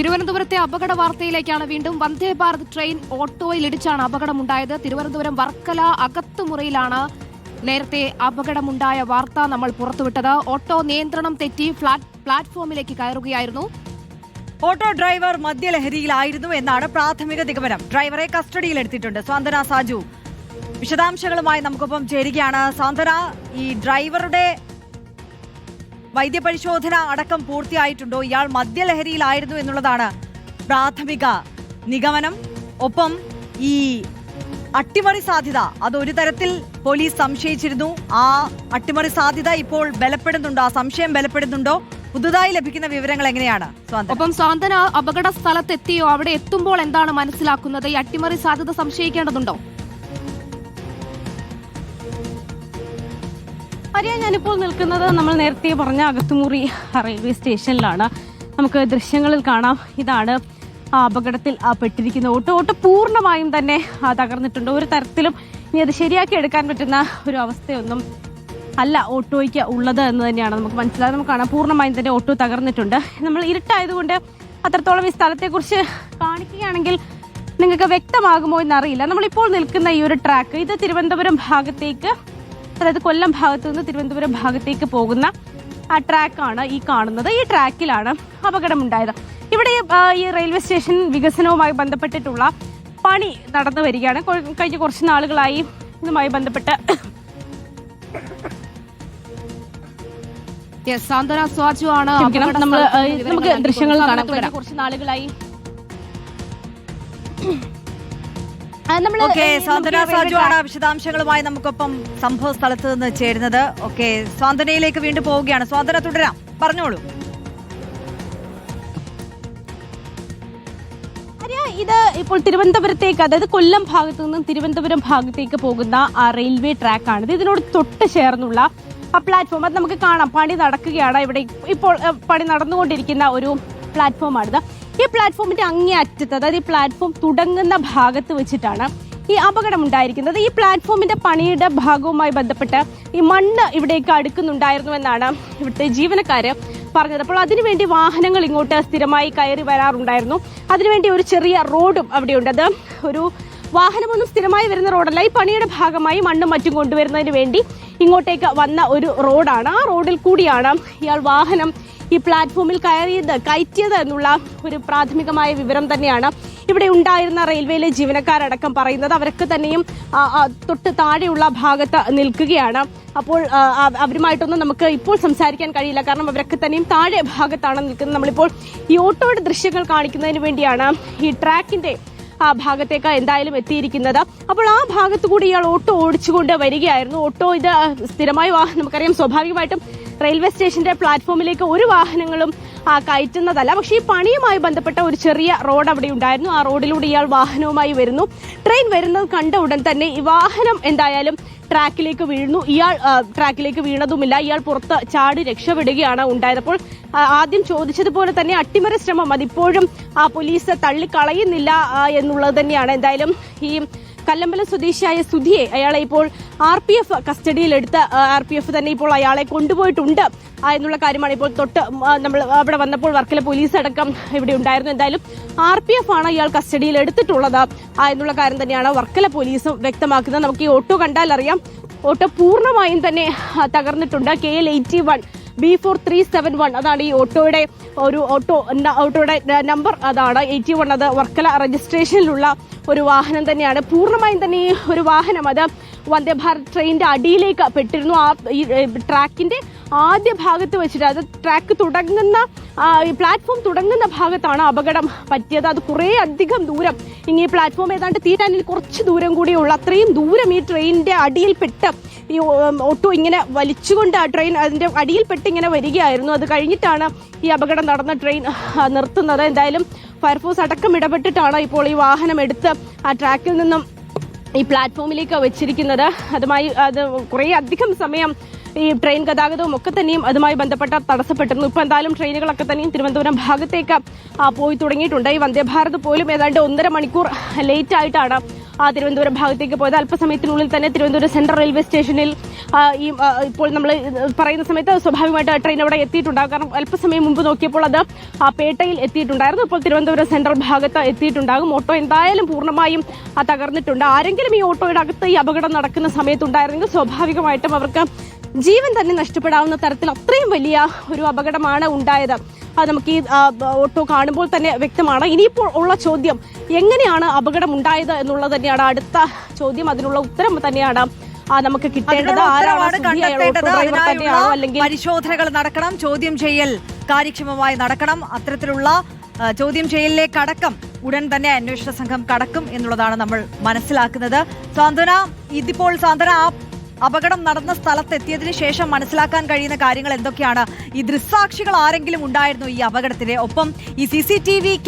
തിരുവനന്തപുരത്തെ അപകട വാർത്തയിലേക്കാണ് വീണ്ടും വന്ദേ ഭാരത് ട്രെയിൻ ഓട്ടോയിൽ ഇടിച്ചാണ് അപകടമുണ്ടായത്. തിരുവനന്തപുരം വർക്കല അകത്തുമുറിയിലാണ് നേരത്തെ അപകടമുണ്ടായ വാർത്ത നമ്മൾ പുറത്തുവിട്ടത്. ഓട്ടോ നിയന്ത്രണം തെറ്റി പ്ലാറ്റ്ഫോമിലേക്ക് കയറുകയായിരുന്നു. ഓട്ടോ ഡ്രൈവർ മദ്യലഹരിയിലായിരുന്നു എന്നാണ് പ്രാഥമിക നിഗമനം. ഡ്രൈവറെ കസ്റ്റഡിയിൽ എടുത്തിട്ടുണ്ട്. സ്വാന്തന സാജു വിശദാംശങ്ങളുമായി നമുക്കൊപ്പം ചേരുകയാണ്. സാന്ത്വന ഈ ഡ്രൈവറുടെ വൈദ്യപരിശോധന അടക്കം പൂർത്തിയായിട്ടുണ്ടോ? ഇയാൾ മദ്യലഹരിയിലായിരുന്നു എന്നുള്ളതാണ് പ്രാഥമിക നിഗമനം. ഒപ്പം ഈ അട്ടിമറി സാധ്യത അതൊരു തരത്തിൽ പോലീസ് സംശയിച്ചിരുന്നു. ആ അട്ടിമറി സാധ്യത ഇപ്പോൾ ബലപ്പെടുന്നുണ്ടോ? ആ സംശയം ബലപ്പെടുന്നുണ്ടോ? പുതുതായി ലഭിക്കുന്ന വിവരങ്ങൾ എങ്ങനെയാണ്? സ്വാന്തന ഒപ്പം സാന്ത്വന അപകട സ്ഥലത്തെത്തിയോ? അവിടെ എത്തുമ്പോൾ എന്താണ് മനസ്സിലാക്കുന്നത്? ഈ അട്ടിമറി സാധ്യത സംശയിക്കേണ്ടതുണ്ടോ? അറിയാൻ ഞാനിപ്പോൾ നിൽക്കുന്നത് നമ്മൾ നേരത്തെ പറഞ്ഞ അകത്തുമുറി റെയിൽവേ സ്റ്റേഷനിലാണ്. നമുക്ക് ദൃശ്യങ്ങളിൽ കാണാം. ഇതാണ് അപകടത്തിൽ പെട്ടിരിക്കുന്ന ഓട്ടോ. ഓട്ടോ പൂർണമായും തന്നെ തകർന്നിട്ടുണ്ട്. ഒരു തരത്തിലും ഇനി അത് ശരിയാക്കി എടുക്കാൻ പറ്റുന്ന ഒരു അവസ്ഥയൊന്നും അല്ല ഓട്ടോയ്ക്ക് ഉള്ളത് എന്ന് തന്നെയാണ് നമുക്ക് മനസ്സിലായത് നമുക്ക് കാണാം പൂർണമായും തന്നെ ഓട്ടോ തകർന്നിട്ടുണ്ട്. നമ്മൾ ഇരുട്ടായതുകൊണ്ട് അത്രത്തോളം ഈ സ്ഥലത്തെക്കുറിച്ച് കാണിക്കുകയാണെങ്കിൽ നിങ്ങൾക്ക് വ്യക്തമാകുമോ എന്നറിയില്ല. നമ്മളിപ്പോൾ നിൽക്കുന്ന ഈ ഒരു ട്രാക്ക് ഇത് തിരുവനന്തപുരം ഭാഗത്തേക്ക് അതായത് കൊല്ലം ഭാഗത്തു നിന്ന് തിരുവനന്തപുരം ഭാഗത്തേക്ക് പോകുന്ന ആ ട്രാക്കാണ് ഈ കാണുന്നത്. ഈ ട്രാക്കിലാണ് അപകടമുണ്ടായത്. ഇവിടെ ഈ റെയിൽവേ സ്റ്റേഷൻ വികസനവുമായി ബന്ധപ്പെട്ടിട്ടുള്ള പണി നടന്നു വരികയാണ്. കഴിഞ്ഞ കുറച്ച് നാളുകളായി ഇതുമായി ബന്ധപ്പെട്ട്. നമ്മൾ നമുക്ക് ദൃശ്യങ്ങൾ കാണാൻ. കുറച്ച് നാളുകളായി. ഓക്കെ സാജു ആണ് വിശദാംശങ്ങളുമായി നമുക്കൊപ്പം സംഭവ സ്ഥലത്ത് നിന്ന് ചേരുന്നത്. ഓക്കെ സ്വാന്തനയിലേക്ക് വീണ്ടും പോവുകയാണ്. സ്വാന്തന തുടരാം. പറഞ്ഞോളൂ. ഇത് ഇപ്പോൾ തിരുവനന്തപുരത്തേക്ക് അതായത് കൊല്ലം ഭാഗത്തു നിന്നും തിരുവനന്തപുരം ഭാഗത്തേക്ക് പോകുന്ന ആ റെയിൽവേ ട്രാക്കാണ് ഇത്. ഇതിനോട് തൊട്ട് ചേർന്നുള്ള ആ പ്ലാറ്റ്ഫോം. അത് നമുക്ക് കാണാം. പണി നടക്കുകയാണ്. ഇവിടെ ഇപ്പോൾ പണി നടന്നുകൊണ്ടിരിക്കുന്ന ഒരു പ്ലാറ്റ്ഫോമാണിത്. ഈ പ്ലാറ്റ്ഫോമിന്റെ അങ്ങേ അറ്റത്ത് അതായത് ഈ പ്ലാറ്റ്ഫോം തുടങ്ങുന്ന ഭാഗത്ത് വെച്ചിട്ടാണ് ഈ അപകടം ഉണ്ടായിരിക്കുന്നത് ഈ പ്ലാറ്റ്ഫോമിന്റെ പണിയുടെ ഭാഗവുമായി ബന്ധപ്പെട്ട് ഈ മണ്ണ് ഇവിടേക്ക് അടുക്കുന്നുണ്ടായിരുന്നു എന്നാണ് ഇവിടുത്തെ ജീവനക്കാര് പറഞ്ഞത്. അപ്പോൾ അതിനുവേണ്ടി വാഹനങ്ങൾ ഇങ്ങോട്ട് സ്ഥിരമായി കയറി വരാറുണ്ടായിരുന്നു. അതിനുവേണ്ടി ഒരു ചെറിയ റോഡും അവിടെയുണ്ട്. അത് ഒരു വാഹനമൊന്നും സ്ഥിരമായി വരുന്ന റോഡല്ല. ഈ പണിയുടെ ഭാഗമായി മണ്ണും മറ്റും കൊണ്ടുവരുന്നതിന് വേണ്ടി ഇങ്ങോട്ടേക്ക് വന്ന ഒരു റോഡാണ്. ആ റോഡിൽ കൂടിയാണ് ഇയാൾ വാഹനം ഈ പ്ലാറ്റ്ഫോമിൽ കയറിയത് കയറ്റിയത് എന്നുള്ള ഒരു പ്രാഥമികമായ വിവരം തന്നെയാണ് ഇവിടെ ഉണ്ടായിരുന്ന റെയിൽവേയിലെ ജീവനക്കാരടക്കം പറയുന്നത്. അവരൊക്കെ തന്നെയും തൊട്ട് താഴെയുള്ള ഭാഗത്ത് നിൽക്കുകയാണ്. അപ്പോൾ അവരുമായിട്ടൊന്നും നമുക്ക് ഇപ്പോൾ സംസാരിക്കാൻ കഴിയില്ല. കാരണം അവരൊക്കെ തന്നെയും താഴെ ഭാഗത്താണ് നിൽക്കുന്നത്. നമ്മളിപ്പോൾ ഈ ഓട്ടോയുടെ ദൃശ്യങ്ങൾ കാണിക്കുന്നതിന് വേണ്ടിയാണ് ഈ ട്രാക്കിന്റെ ആ ഭാഗത്തേക്ക് എന്തായാലും എത്തിയിരിക്കുന്നത്. അപ്പോൾ ആ ഭാഗത്തു കൂടി ഇയാൾ ഓട്ടോ ഓടിച്ചുകൊണ്ട് വരികയായിരുന്നു. ഓട്ടോ ഇത് സ്ഥിരമായി നമുക്കറിയാം സ്വാഭാവികമായിട്ടും റെയിൽവേ സ്റ്റേഷന്റെ പ്ലാറ്റ്ഫോമിലേക്ക് ഒരു വാഹനങ്ങളും കയറ്റുന്നതല്ല. പക്ഷേ ഈ പണിയുമായി ബന്ധപ്പെട്ട ഒരു ചെറിയ റോഡ് അവിടെ ഉണ്ടായിരുന്നു. ആ റോഡിലൂടെ ഇയാൾ വാഹനവുമായി വരുന്നു. ട്രെയിൻ വരുന്നത് കണ്ട ഉടൻ തന്നെ ഈ വാഹനം എന്തായാലും ട്രാക്കിലേക്ക് വീഴുന്നു. ഇയാൾ ട്രാക്കിലേക്ക് വീണതുമില്ല. ഇയാൾ പുറത്ത് ചാടി രക്ഷപ്പെടുകയാണ് ഉണ്ടായതപ്പോൾ ആദ്യം ചോദിച്ചതുപോലെ തന്നെ അട്ടിമറി ശ്രമം. അതിപ്പോഴും ആ പോലീസ് തള്ളിക്കളയുന്നില്ല എന്നുള്ളത് തന്നെയാണ്. എന്തായാലും ഈ കല്ലമ്പലം സ്വദേശിയായ സുധിയെ അയാളെ ഇപ്പോൾ ആർ പി എഫ് കസ്റ്റഡിയിലെടുത്ത് ആർ പി എഫ് തന്നെ ഇപ്പോൾ അയാളെ കൊണ്ടുപോയിട്ടുണ്ട്. എന്നുള്ള കാര്യമാണ് ഇപ്പോൾ തൊട്ട് നമ്മൾ അവിടെ വന്നപ്പോൾ വർക്കല പോലീസ് അടക്കം ഇവിടെ ഉണ്ടായിരുന്നു. എന്തായാലും ആർ പി എഫ് ആണ് ഇയാൾ കസ്റ്റഡിയിൽ എടുത്തിട്ടുള്ളത് എന്നുള്ള കാര്യം തന്നെയാണ് വർക്കല പോലീസും വ്യക്തമാക്കുന്നത്. നമുക്ക് ഈ ഓട്ടോ കണ്ടാൽ അറിയാം ഓട്ടോ പൂർണമായും തന്നെ തകർന്നിട്ടുണ്ട്. K L eighty one B four three seven one അതാണ് ഈ ഓട്ടോയുടെ ഒരു ഓട്ടോ ഓട്ടോയുടെ നമ്പർ അതാണ് എയ്റ്റി വൺ അത് വർക്കല രജിസ്ട്രേഷനിലുള്ള ഒരു വാഹനം തന്നെയാണ്. പൂർണമായും തന്നെ ഈ ഒരു വാഹനം അത് വന്ദേ ഭാരത് ട്രെയിനിന്റെ അടിയിലേക്ക് പെട്ടിരുന്നു. ആ ഈ ട്രാക്കിന്റെ ആദ്യ ഭാഗത്ത് വെച്ചിട്ട് അത് ട്രാക്ക് തുടങ്ങുന്ന പ്ലാറ്റ്ഫോം തുടങ്ങുന്ന ഭാഗത്താണ് അപകടം പറ്റിയത്. അത് കുറേ അധികം ദൂരം ഇനി പ്ലാറ്റ്ഫോം ഏതാണ്ട് തീരാനിൽ കുറച്ച് ദൂരം കൂടിയുള്ള അത്രയും ദൂരം ഈ ട്രെയിനിന്റെ അടിയിൽപ്പെട്ട് ഈ ഓട്ടോ ഇങ്ങനെ വലിച്ചുകൊണ്ട് ആ ട്രെയിൻ അതിന്റെ അടിയിൽപ്പെട്ട് ഇങ്ങനെ വരികയായിരുന്നു. അത് കഴിഞ്ഞിട്ടാണ് ഈ അപകടം നടന്ന ട്രെയിൻ നിർത്തുന്നത്. എന്തായാലും ഫയർഫോഴ്സ് അടക്കം ഇടപെട്ടിട്ടാണ് ഇപ്പോൾ ഈ വാഹനം എടുത്ത് ആ ട്രാക്കിൽ നിന്നും ഈ പ്ലാറ്റ്ഫോമിലേക്ക് വെച്ചിരിക്കുന്നത്. അതുമായി അത് കുറേ അധികം സമയം ഈ ട്രെയിൻ ഗതാഗതവും ഒക്കെ തന്നെയും അതുമായി ബന്ധപ്പെട്ട തടസ്സപ്പെട്ടിരുന്നു. ഇപ്പം എന്തായാലും ട്രെയിനുകളൊക്കെ തന്നെയും തിരുവനന്തപുരം ഭാഗത്തേക്ക് പോയി തുടങ്ങിയിട്ടുണ്ട്. ഈ വന്ദേഭാരത് പോലും ഏതാണ്ട് ഒന്നര മണിക്കൂർ ലേറ്റ് ആയിട്ടാണ് തിരുവനന്തപുരം ഭാഗത്തേക്ക് പോയത്. അല്പസമയത്തിനുള്ളിൽ തന്നെ തിരുവനന്തപുരം സെൻട്രൽ റെയിൽവേ സ്റ്റേഷനിൽ ഈ ഇപ്പോൾ നമ്മൾ പറയുന്ന സമയത്ത് സ്വാഭാവികമായിട്ട് ട്രെയിൻ അവിടെ എത്തിയിട്ടുണ്ടാകും കാരണം അല്പസമയം മുമ്പ് നോക്കിയപ്പോൾ അത് പേട്ടയിൽ എത്തിയിട്ടുണ്ടായിരുന്നു. ഇപ്പോൾ തിരുവനന്തപുരം സെൻട്രൽ ഭാഗത്ത് എത്തിയിട്ടുണ്ടാകും. ഓട്ടോ എന്തായാലും പൂർണമായും തകർന്നിട്ടുണ്ട്. ആരെങ്കിലും ഈ ഓട്ടോയുടെ അകത്ത് ഈ അപകടം നടക്കുന്ന സമയത്തുണ്ടായിരുന്നെങ്കിൽ സ്വാഭാവികമായിട്ടും അവർക്ക് ജീവൻ തന്നെ നഷ്ടപ്പെടാവുന്ന തരത്തിൽ അത്രയും വലിയ ഒരു അപകടമാണ് ഉണ്ടായത്. നമുക്ക് ഈ ഓട്ടോ കാണുമ്പോൾ തന്നെ വ്യക്തമാണ്. ഇനിയിപ്പോൾ ഉള്ള ചോദ്യം എങ്ങനെയാണ് അപകടം ഉണ്ടായത് എന്നുള്ളത് തന്നെയാണ്. അടുത്ത ചോദ്യം അതിനുള്ള ഉത്തരം തന്നെയാണ് നമുക്ക് കിട്ടേണ്ടത്. ആരാണ് കണ്ടെത്തേണ്ടത്? അതിനായുള്ള പരിശോധനകൾ നടക്കണം ചോദ്യം ചെയ്യൽ കാര്യക്ഷമമായി നടക്കണം. അത്തരത്തിലുള്ള ചോദ്യം ചെയ്യലിലേക്ക് അടക്കം ഉടൻ തന്നെ അന്വേഷണ സംഘം കടക്കും എന്നുള്ളതാണ് നമ്മൾ മനസ്സിലാക്കുന്നത്. സാന്ത്വന ഇതിപ്പോൾ സാന്ത്വന ആ അപകടം നടന്ന സ്ഥലത്ത് എത്തിയതിനു ശേഷം മനസ്സിലാക്കാൻ കഴിയുന്ന കാര്യങ്ങൾ എന്തൊക്കെയാണ്? ഈ ദൃക്സാക്ഷികൾ ആരെങ്കിലും ഉണ്ടായിരുന്നു ഈ അപകടത്തിന് ഒപ്പം ഈ സി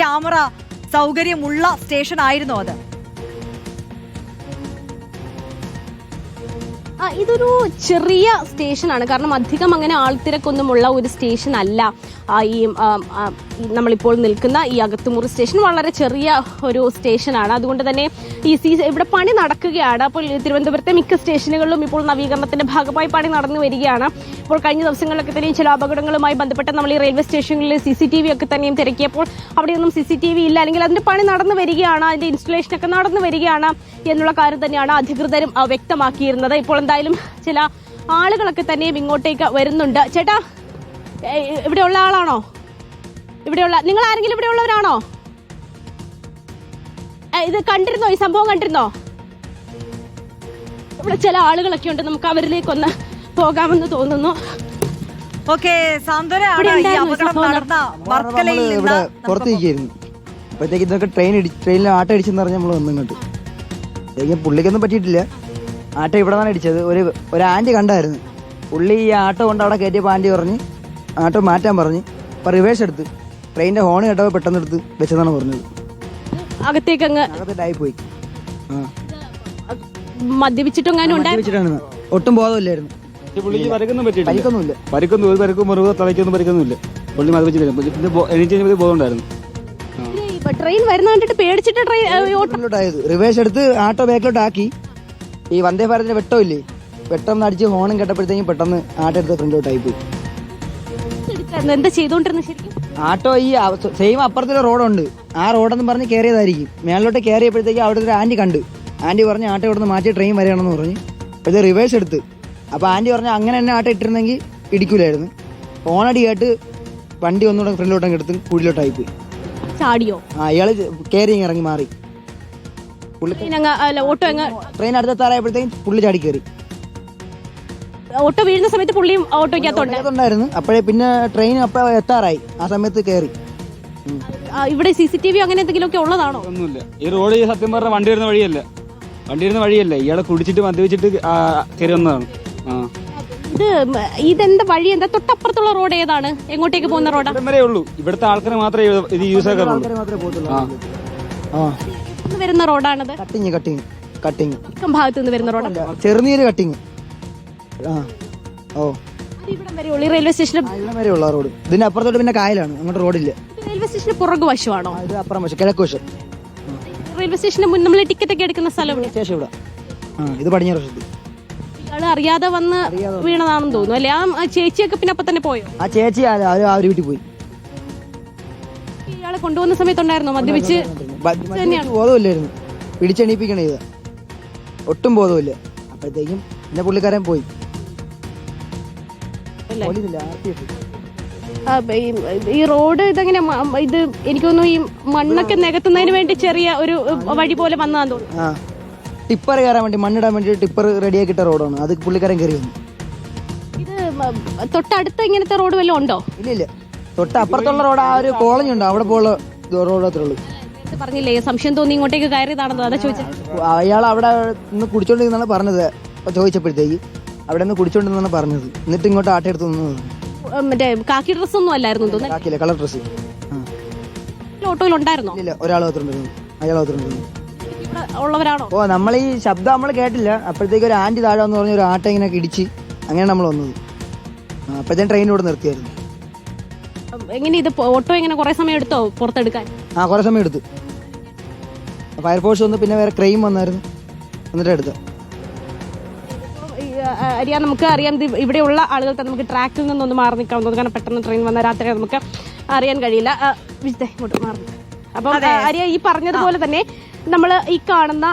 ക്യാമറ സൗകര്യമുള്ള സ്റ്റേഷൻ ആയിരുന്നു അത്. ഇതൊരു ചെറിയ സ്റ്റേഷനാണ്. കാരണം അധികം അങ്ങനെ ആൾത്തിരക്കൊന്നുമുള്ള ഒരു സ്റ്റേഷൻ അല്ല ഈ നമ്മളിപ്പോൾ നിൽക്കുന്ന ഈ അകത്തുമുറി സ്റ്റേഷൻ വളരെ ചെറിയ ഒരു സ്റ്റേഷനാണ്. അതുകൊണ്ട് തന്നെ ഈ സീ ഇവിടെ പണി നടക്കുകയാണ്. അപ്പോൾ തിരുവനന്തപുരത്തെ മിക്ക സ്റ്റേഷനുകളിലും ഇപ്പോൾ നവീകരണത്തിന്റെ ഭാഗമായി പണി നടന്നു വരികയാണ്. ഇപ്പോൾ കഴിഞ്ഞ ദിവസങ്ങളിലൊക്കെ തന്നെയും ചില അപകടങ്ങളുമായി ബന്ധപ്പെട്ട് നമ്മൾ ഈ റെയിൽവേ സ്റ്റേഷനുകളിൽ സി സി ടി വി ഒക്കെ തന്നെയും തിരക്കിയപ്പോൾ അവിടെയൊന്നും സി സി ടി വി ഇല്ല. അല്ലെങ്കിൽ അതിന്റെ പണി നടന്നു വരികയാണ്. അതിന്റെ ഇൻസ്റ്റലേഷൻ ഒക്കെ നടന്നു വരികയാണ് എന്നുള്ള കാര്യം തന്നെയാണ് അധികൃതരും വ്യക്തമാക്കിയിരുന്നത്. ഇപ്പോൾ എന്തായാലും ചില ആളുകളൊക്കെ തന്നെയും ഇങ്ങോട്ടേക്ക് വരുന്നുണ്ട്. ചേട്ടാ ഇവിടെ ഉള്ള ആളാണോ? ഇവിടെയുള്ള നിങ്ങൾ ആരെങ്കിലും ഇവിടെ ഉള്ളവരാണോ? ഇത് കണ്ടിരുന്നോ? ഈ സംഭവം കണ്ടിരുന്നോ? ഇവിടെ ചില ആളുകളൊക്കെ ഉണ്ട്. നമുക്ക് അവരിലേക്കൊന്ന് പോകാമെന്ന് തോന്നുന്നു. ഓക്കെ ഇവിടെ അപ്പോഴത്തേക്ക് ഇതൊക്കെ ട്രെയിൻ ട്രെയിനിൽ ആട്ടടിച്ചെന്ന് അടിച്ചെന്ന് പറഞ്ഞ് നമ്മൾ വന്നിങ്ങോട്ട് പുള്ളിക്കൊന്നും പറ്റിയിട്ടില്ല. ആട്ട ഇവിടെ നിന്നാണ് അടിച്ചത് ഒരു ഒരു ആന്റി കണ്ടായിരുന്നു. പുള്ളി ഈ ആട്ടോ കൊണ്ട് അവിടെ കയറ്റിയപ്പോൾ ആന്റി പറഞ്ഞ് ആട്ടോ മാറ്റാൻ പറഞ്ഞ് അപ്പോൾ റിവേഴ്സ് എടുത്ത്. ട്രെയിനിന്റെ ഹോൺ കേട്ടപ്പോൾ പെട്ടെന്ന് എടുത്ത് വെച്ചതാണ് പറഞ്ഞത്. അകത്തേക്ക് അങ്ങ് അകത്തിട്ടായി പോയി. ആ. മദ്യപിച്ചിട്ടെങ്ങാനും ഉണ്ടായി ഒട്ടും ബോധമില്ലായിരുന്നു. ഈ പുള്ളിക്ക് പരക്കൊന്നും പറ്റിയിട്ടില്ല. പരിക്കൊന്നുമില്ല പരിക്കൊന്നും ഒരു പരക്കും മുറിവോ തലയ്ക്കൊന്നും പരിക്കൊന്നുമില്ല പുള്ളി മതിപ്പിച്ചില്ല പിന്നെ ബോ- എണീറ്റ് കഴിഞ്ഞപ്പോൾ ബോധം ഉണ്ടായിരുന്നു ട്രെയിൻ വരുന്ന കണ്ടിട്ട് പേടിച്ചിട്ട് ട്രെയിൻ റിവേഴ്സ് എടുത്ത് ആട്ടോ ബാക്കിലോട്ട് ആക്കി ഈ വന്ദേ ഭാരതിന്റെ വെട്ടമില്ലേ പെട്ടെന്ന് അടിച്ച് ഹോണും കേട്ടപ്പോഴത്തേക്കും പെട്ടെന്ന് ആട്ടോ എടുത്ത് ഫ്രണ്ടിലോട്ടായി പോയി എടുക്കായിരുന്നു എന്താ ചെയ്തോണ്ടിരുന്നത് ശരിക്കും? ആട്ടോ ഈ സെയിം അപ്പുറത്തൊരു റോഡുണ്ട് ആ റോഡെന്ന് പറഞ്ഞ് കയറിയതായിരിക്കും മേളിലോട്ട് കയറിയപ്പോഴത്തേക്ക് അവിടെ ഒരു ആന്റി കണ്ട്. ആന്റി പറഞ്ഞ് ആട്ടോ ഇവിടുന്ന് മാറ്റി ട്രെയിൻ വരണമെന്ന് പറഞ്ഞ്. ഇത് റിവേഴ്സ് എടുത്ത്. അപ്പോൾ ആന്റി പറഞ്ഞു അങ്ങനെ തന്നെ ആട്ടോ ഇട്ടിരുന്നെങ്കിൽ ഇടിക്കൂലായിരുന്നു. ഓണടി കേട്ട് വണ്ടി ഒന്നുകൂടെ ഫ്രണ്ടിലോട്ടങ്ങ് എടുത്ത് കുഴിലോട്ടായി പോയി ചാടിയോ? ആ ഇയാൾ കയറി ഇറങ്ങി മാറി. പുള്ളി അല്ല ഓട്ടോ അങ്ങ് ട്രെയിൻ അടുത്തെത്താറായപ്പോഴത്തേക്കും പുള്ളി ചാടി കയറി. ഓട്ടോ വീഴുന്ന സമയത്ത് പുള്ളിയും ഓട്ടോയ്ക്കകത്തുണ്ട്. ഉണ്ടായിരുന്നു അപ്പോഴേ പിന്നെ ട്രെയിൻ അപ്പോൾ എത്താറായി. ആ സമയത്ത് കയറി. ആ, ഇവിടെ സി സി ടി വി അങ്ങനെ എന്തെങ്കിലുമൊക്കെ ഉള്ളതാണോ? ഒന്നുമില്ല. ഈ റോഡ് ഈ സത്യം പറഞ്ഞാൽ വണ്ടി വരുന്ന വഴിയല്ല. വണ്ടി വരുന്ന വഴിയല്ല. ഇയാളെ കുടിച്ചിട്ട് മദ്യപിച്ചിട്ട് കയറി വന്നതാണ്. ആ. ഇത് ഇതെന്താ വഴി? എന്താ തൊട്ടപ്പുറത്തുള്ള റോഡ് ഏതാണ്? എങ്ങോട്ടേക്ക് പോകുന്ന റോഡാ? ഇവിടുത്തെ ആൾക്കാരെ മാത്രമേ ഇത് യൂസ് ആക്കാറുള്ളൂ. ആ. ആ ഇന്ന് വരുന്ന റോഡാണത്? Cutting cutting cutting. തെക്കൻ ഭാഗത്ത് നിന്ന് വരുന്ന റോഡ്? ചെറുനീര് കട്ടിങ്. ആ ഓ. ഇവിടം വരെ ഉള്ളു. റെയിൽവേ സ്റ്റേഷന് ആ, വരെ ഉള്ള റോഡ്. ഇതിന്റെ അപ്പുറത്തോട്ട് പിന്നെ കായലാണ്. അങ്ങോട്ട് റോഡില്ല. റെയിൽവേ സ്റ്റേഷന് പുറകു വശമാണോ? ഇത് അപ്പുറം വശം കിഴക്ക് വശം. റെയിൽവേ സ്റ്റേഷന് മുൻ നമ്മൾ ടിക്കറ്റ് ഒക്കെ എടുക്കുന്ന സ്ഥലം സ്റ്റേഷൻ ഇവിടെ. ആ ഇത് പടിഞ്ഞാറ് വശത്ത്. ഇയാൾ അറിയാതെ വന്ന് വീണതാണെന്ന് തോന്നുന്നു അല്ലെ? ആ ചേച്ചിയൊക്കെ പിന്നെ അപ്പൊ തന്നെ പോയോ? ആ ചേച്ചി ആ ഒരു വീട്ടിൽ പോയി. ഇയാളെ കൊണ്ടുവന്ന സമയത്തുണ്ടായിരുന്നോ? മദ്യപിച്ച്? ബോധമില്ലായിരുന്നു. പിടിച്ചെണീപ്പിക്കണേ ഇത്. ഒട്ടും ബോധമില്ല. അപ്പോഴത്തേക്കും പിന്നെ പുള്ളിക്കാരൻ പോയി. ഈ- റോഡ് ഇതെങ്ങനെ ഇത് എനിക്ക് തോന്നുന്നു ഈ മണ്ണൊക്കെ നികത്തുന്നതിന് വേണ്ടി ചെറിയ ഒരു വഴി പോലെ വന്നതാന്ന് തോന്നുന്നു. ടിപ്പർ കയറാൻ വേണ്ടി മണ്ണിടാൻ വേണ്ടി ടിപ്പർ റെഡിയാക്കിട്ട റോഡാണ്. അത് പുള്ളിക്കാരൻ കയറി വന്നു. ഇത് തൊട്ടടുത്ത് ഇങ്ങനത്തെ റോഡ് വല്ലതും ഉണ്ടോ? ഇല്ല ഇല്ല. തൊട്ടപ്പുറത്തുള്ള റോഡ് ആ ഒരു കോളനി ഉണ്ട്. അവിടെ പോലുള്ള റോഡ് അത്രേ ഉള്ളൂ. പറഞ്ഞില്ലേ? സംശയം തോന്നി ഇങ്ങോട്ടേക്ക് കയറിയതാണെന്നോ അതാ ചോദിച്ചത് അയാൾ അവിടെ നിന്ന് കുടിച്ചോണ്ടിരുന്നാണ് പറഞ്ഞത്. ചോദിച്ചപ്പോഴത്തേക്ക് അവിടെ നിന്ന് കുടിച്ചോണ്ടിരുന്നാണ് പറഞ്ഞത്. എന്നിട്ട് ഇങ്ങോട്ട് ആട്ടം എടുത്ത് നിന്നത് മറ്റേ കാക്കി ഡ്രസ് ഒന്നും അല്ലായിരുന്നു തോന്നുന്നു കളർ ഡ്രസ് ഓട്ടോയിൽ ഉണ്ടായിരുന്നോ? ഇല്ല ഒരാൾ അയാൾ ഇവിടെ ഉള്ളവരാണോ? ഓ നമ്മൾ ഈ ശബ്ദം നമ്മൾ കേട്ടില്ല. അപ്പോഴത്തേക്ക് ഒരു ആന്റി താഴെ എന്ന് പറഞ്ഞ ഒരു ആട്ട ഇങ്ങനെ ഇടിച്ച് അങ്ങനെ നമ്മൾ വന്നത്. അപ്പോഴത്തേക്കും ട്രെയിൻ ഇവിടെ നിർത്തിയായിരുന്നു. എങ്ങനെ ഇത് ഓട്ടോ എങ്ങനെ കുറെ സമയം എടുത്തോ പുറത്തെടുക്കാൻ? ആ കുറേ സമയം എടുത്തു. ഫയർഫോഴ്സ് വന്ന് പിന്നെ വേറെ ക്രെയിം വന്നായിരുന്നു. എന്നിട്ട് എടുത്തു. അരിയാ അറിയാം നമുക്ക് അറിയാം ഇവിടെയുള്ള ആളുകൾ തന്നെ നമുക്ക് ട്രാക്കിൽ നിന്നൊന്ന് മാറി നിൽക്കാവുന്നത് കാരണം പെട്ടെന്ന് ട്രെയിൻ വന്ന രാത്രി നമുക്ക് അറിയാൻ കഴിയില്ല. ആ, വിജിതേ, ഇങ്ങോട്ട് മാറി. അപ്പം അറിയാം ഈ പറഞ്ഞതുപോലെ തന്നെ നമ്മൾ ഈ കാണുന്ന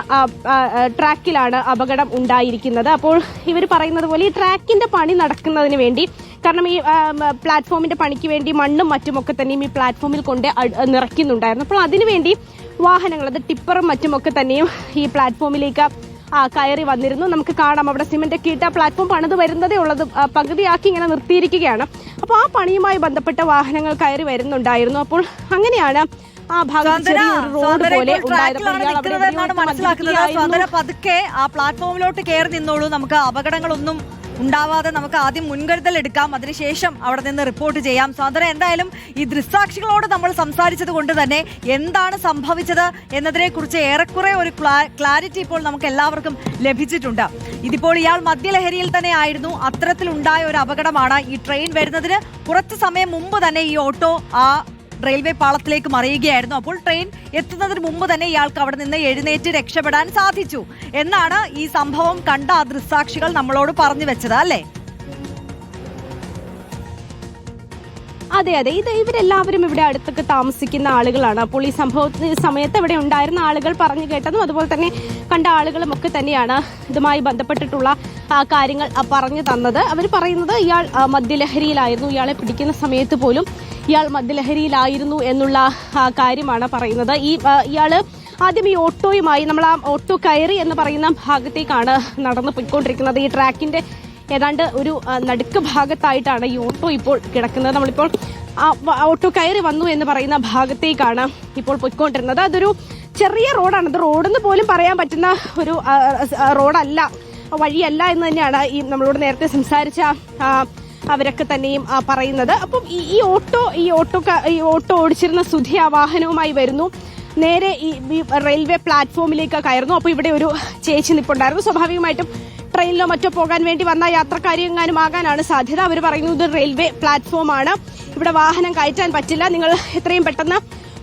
ട്രാക്കിലാണ് അപകടം ഉണ്ടായിരിക്കുന്നത്. അപ്പോൾ ഇവർ പറയുന്നത് പോലെ ഈ ട്രാക്കിന്റെ പണി നടക്കുന്നതിന് വേണ്ടി കാരണം ഈ പ്ലാറ്റ്ഫോമിന്റെ പണിക്ക് വേണ്ടി മണ്ണും മറ്റുമൊക്കെ തന്നെയും ഈ പ്ലാറ്റ്ഫോമിൽ കൊണ്ട് നിറയ്ക്കുന്നുണ്ടായിരുന്നു. അപ്പോൾ അതിനുവേണ്ടി വാഹനങ്ങൾ അത് ടിപ്പറും മറ്റുമൊക്കെ തന്നെയും ഈ പ്ലാറ്റ്ഫോമിലേക്ക് കയറി വന്നിരുന്നു. നമുക്ക് കാണാം അവിടെ സിമെന്റ് ഒക്കെ ഇട്ട പ്ലാറ്റ്ഫോം പണിത് വരുന്നതേ ഉള്ളത് പകുതിയാക്കി ഇങ്ങനെ നിർത്തിയിരിക്കുകയാണ്. അപ്പോൾ ആ പണിയുമായി ബന്ധപ്പെട്ട വാഹനങ്ങൾ കയറി വരുന്നുണ്ടായിരുന്നു. അപ്പോൾ അങ്ങനെയാണ് ആ ഭാഗം മനസ്സിലാക്കുന്നത്. പതുക്കെ ആ പ്ലാറ്റ്ഫോമിലോട്ട് കയറി നിന്നോളൂ. നമുക്ക് അപകടങ്ങളൊന്നും ഉണ്ടാവാതെ നമുക്ക് ആദ്യം മുൻകരുതൽ എടുക്കാം. അതിനുശേഷം അവിടെ നിന്ന് റിപ്പോർട്ട് ചെയ്യാം. സ്വാതന്ത്ര്യം എന്തായാലും ഈ ദൃസാക്ഷികളോട് നമ്മൾ സംസാരിച്ചത് കൊണ്ട് തന്നെ എന്താണ് സംഭവിച്ചത് എന്നതിനെ കുറിച്ച് ഏറെക്കുറെ ഒരു ക്ലാരിറ്റി ഇപ്പോൾ നമുക്ക് എല്ലാവർക്കും ലഭിച്ചിട്ടുണ്ട്. ഇതിപ്പോൾ ഇയാൾ മദ്യലഹരിയിൽ തന്നെ ആയിരുന്നു. അത്തരത്തിലുണ്ടായ ഒരു അപകടമാണ് ഈ ട്രെയിൻ വരുന്നതിന് കുറച്ച് സമയം മുമ്പ് തന്നെ ഈ ഓട്ടോ ആ റെയിൽവേ പാളത്തിലേക്ക് മറിയുകയായിരുന്നു അപ്പോൾ ട്രെയിൻ എത്തുന്നതിന് മുമ്പ് തന്നെ ഇയാൾക്ക് അവിടെ നിന്ന് എഴുന്നേറ്റ് രക്ഷപ്പെടാൻ സാധിച്ചു. എന്നാണ് ഈ സംഭവം കണ്ട ദൃസാക്ഷികൾ നമ്മളോട് പറഞ്ഞു വെച്ചത് അല്ലേ? അതെ അതെ. ഇത് ഇവരെല്ലാവരും ഇവിടെ അടുത്തൊക്കെ താമസിക്കുന്ന ആളുകളാണ്. അപ്പോൾ ഈ സംഭവ സമയത്ത് ഇവിടെ ഉണ്ടായിരുന്ന ആളുകൾ പറഞ്ഞു കേട്ടതും അതുപോലെ തന്നെ കണ്ട ആളുകളും ഒക്കെ തന്നെയാണ് ഇതുമായി ബന്ധപ്പെട്ടിട്ടുള്ള കാര്യങ്ങൾ പറഞ്ഞു തന്നത്. അവർ പറയുന്നത് ഇയാൾ മദ്യലഹരിയിലായിരുന്നു. ഇയാളെ പിടിക്കുന്ന സമയത്ത് പോലും ഇയാൾ മദ്യലഹരിയിലായിരുന്നു എന്നുള്ള കാര്യമാണ് പറയുന്നത്. ഈ ഇയാൾ ആദ്യം ഈ ഓട്ടോയുമായി നമ്മൾ ആ ഓട്ടോ കയറി എന്ന് പറയുന്ന ഭാഗത്തേക്കാണ് നടന്നു പോയിക്കൊണ്ടിരിക്കുന്നത്. ഈ ട്രാക്കിന്റെ ഏതാണ്ട് ഒരു നടുക്ക് ഭാഗത്തായിട്ടാണ് ഈ ഓട്ടോ ഇപ്പോൾ കിടക്കുന്നത്. നമ്മളിപ്പോൾ ഓട്ടോ കയറി വന്നു എന്ന് പറയുന്ന ഭാഗത്തേക്കാണ് ഇപ്പോൾ പൊയ്ക്കൊണ്ടിരുന്നത്. അതൊരു ചെറിയ റോഡാണ്. അത് റോഡെന്ന് പോലും പറയാൻ പറ്റുന്ന ഒരു റോഡല്ല വഴിയല്ല എന്ന് തന്നെയാണ് ഈ നമ്മളോട് നേരത്തെ സംസാരിച്ച അവരൊക്കെ തന്നെയും പറയുന്നത്. അപ്പം ഈ ഓട്ടോ ഈ ഓട്ടോ ഈ ഓട്ടോ ഓടിച്ചിരുന്ന സുധി ആ വാഹനവുമായി വരുന്നു. നേരെ ഈ റെയിൽവേ പ്ലാറ്റ്ഫോമിലേക്ക് കയറുന്നു. അപ്പോൾ ഇവിടെ ഒരു ചേച്ചി നിൽപ്പുണ്ടായിരുന്നു സ്വാഭാവികമായിട്ടും ട്രെയിനിലോ മറ്റോ പോകാൻ വേണ്ടി വന്ന യാത്രക്കാരി എങ്ങാനും ആകാനാണ് സാധ്യത. അവർ പറയുന്നത് റെയിൽവേ പ്ലാറ്റ്ഫോമാണ്. ഇവിടെ വാഹനം കയറ്റാൻ പറ്റില്ല. നിങ്ങൾ എത്രയും പെട്ടെന്ന്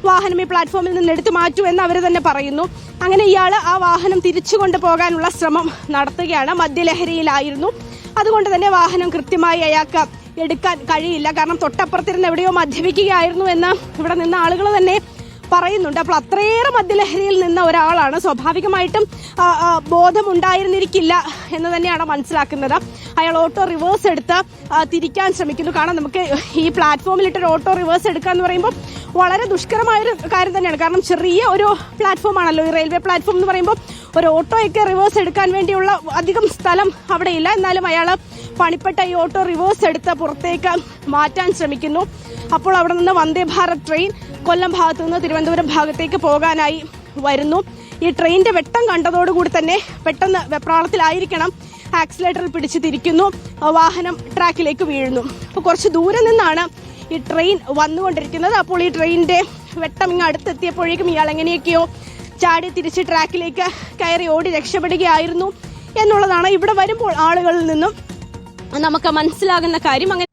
വാഹനം ഈ പ്ലാറ്റ്ഫോമിൽ നിന്ന് എടുത്തു മാറ്റൂ എന്ന് അവർ തന്നെ പറയുന്നു. അങ്ങനെ ഇയാൾ ആ വാഹനം തിരിച്ചു കൊണ്ടുപോകാനുള്ള ശ്രമം നടത്തുകയാണ്. മദ്യലഹരിയിലായിരുന്നു. അതുകൊണ്ട് തന്നെ വാഹനം കൃത്യമായി അയാൾക്ക് എടുക്കാൻ കഴിയില്ല. കാരണം തൊട്ടപ്പുറത്തിരുന്ന് എവിടെയോ മദ്യപിക്കുകയായിരുന്നു എന്ന് ഇവിടെ നിന്ന ആളുകൾ തന്നെ പറയുന്നുണ്ട്. അപ്പോൾ അത്രയേറെ മദ്യലഹരിയിൽ നിന്ന ഒരാളാണ്. സ്വാഭാവികമായിട്ടും ബോധമുണ്ടായിരുന്നിരിക്കില്ല എന്ന് തന്നെയാണ് മനസ്സിലാക്കുന്നത്. അയാൾ ഓട്ടോ റിവേഴ്സ് എടുത്ത് തിരിക്കാൻ ശ്രമിക്കുന്നു. കാരണം നമുക്ക് ഈ പ്ലാറ്റ്ഫോമിലിട്ടൊരു ഓട്ടോ റിവേഴ്സ് എടുക്കുക എന്ന് പറയുമ്പോൾ വളരെ ദുഷ്കരമായൊരു കാര്യം തന്നെയാണ്. കാരണം ചെറിയ ഒരു പ്ലാറ്റ്ഫോം ആണല്ലോ ഈ റെയിൽവേ പ്ലാറ്റ്ഫോം എന്ന് പറയുമ്പോൾ ഒരു ഓട്ടോയൊക്കെ റിവേഴ്സ് എടുക്കാൻ വേണ്ടിയുള്ള അധികം സ്ഥലം അവിടെ ഇല്ല. എന്നാലും അയാൾ പണിപ്പെട്ട ഈ ഓട്ടോ റിവേഴ്സ് എടുത്ത് പുറത്തേക്ക് മാറ്റാൻ ശ്രമിക്കുന്നു. അപ്പോൾ അവിടെ നിന്ന് വന്ദേ ഭാരത് ട്രെയിൻ കൊല്ലം ഭാഗത്തു നിന്ന് തിരുവനന്തപുരം ഭാഗത്തേക്ക് പോകാനായി വരുന്നു. ഈ ട്രെയിനിന്റെ വെട്ടം കണ്ടതോടുകൂടി തന്നെ പെട്ടെന്ന് വെപ്രാളത്തിലായിരിക്കണം. ആക്സിലേറ്ററിൽ പിടിച്ച് തിരിക്കുന്നു. വാഹനം ട്രാക്കിലേക്ക് വീഴുന്നു. അപ്പോൾ കുറച്ച് ദൂരെ നിന്നാണ് ഈ ട്രെയിൻ വന്നുകൊണ്ടിരിക്കുന്നത്. അപ്പോൾ ഈ ട്രെയിനിന്റെ വെട്ടം ഇങ്ങ് അടുത്തെത്തിയപ്പോഴേക്കും ഇയാൾ എങ്ങനെയൊക്കെയോ ചാടി തിരിച്ച് ട്രാക്കിലേക്ക് കയറി ഓടി രക്ഷപ്പെടുകയായിരുന്നു എന്നുള്ളതാണ്. ഇവിടെ വരുമ്പോൾ ആളുകളിൽ നിന്നും നമുക്ക് മനസ്സിലാകുന്ന കാര്യം. അങ്ങനെ